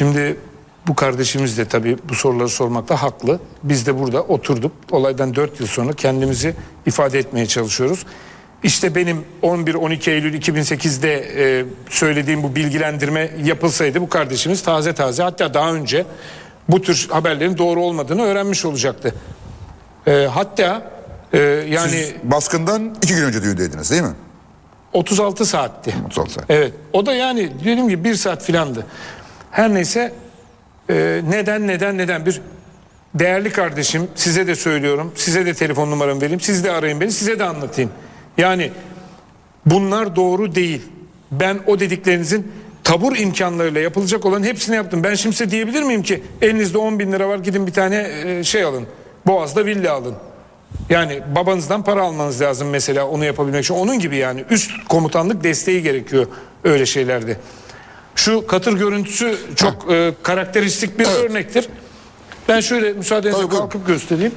Şimdi bu kardeşimiz de tabii bu soruları sormakta haklı. Biz de burada oturduk. Olaydan 4 yıl sonra kendimizi ifade etmeye çalışıyoruz. İşte benim 11-12 Eylül 2008'de e, söylediğim bu bilgilendirme yapılsaydı bu kardeşimiz taze taze hatta daha önce bu tür haberlerin doğru olmadığını öğrenmiş olacaktı. E, hatta e, yani Siz baskından iki gün önce düğündeydiniz değil mi? 36 saatti. 36 saat. Evet. O da yani dediğim gibi bir saat filandı. Her neyse e, neden neden neden bir değerli kardeşim size de söylüyorum. Size de telefon numaramı vereyim. Siz de arayın beni. Size de anlatayım. Yani bunlar doğru değil. Ben o dediklerinizin tabur imkanlarıyla yapılacak olan hepsini yaptım. Ben şimdi diyebilir miyim ki elinizde 10 bin lira var gidin bir tane e, şey alın. Boğaz'da villa alın. Yani babanızdan para almanız lazım mesela onu yapabilmek için. Onun gibi yani üst komutanlık desteği gerekiyor öyle şeylerde. Şu katır görüntüsü çok e, karakteristik bir örnektir. Ben şöyle müsaadenizle Tabii, buyurun. kalkıp göstereyim.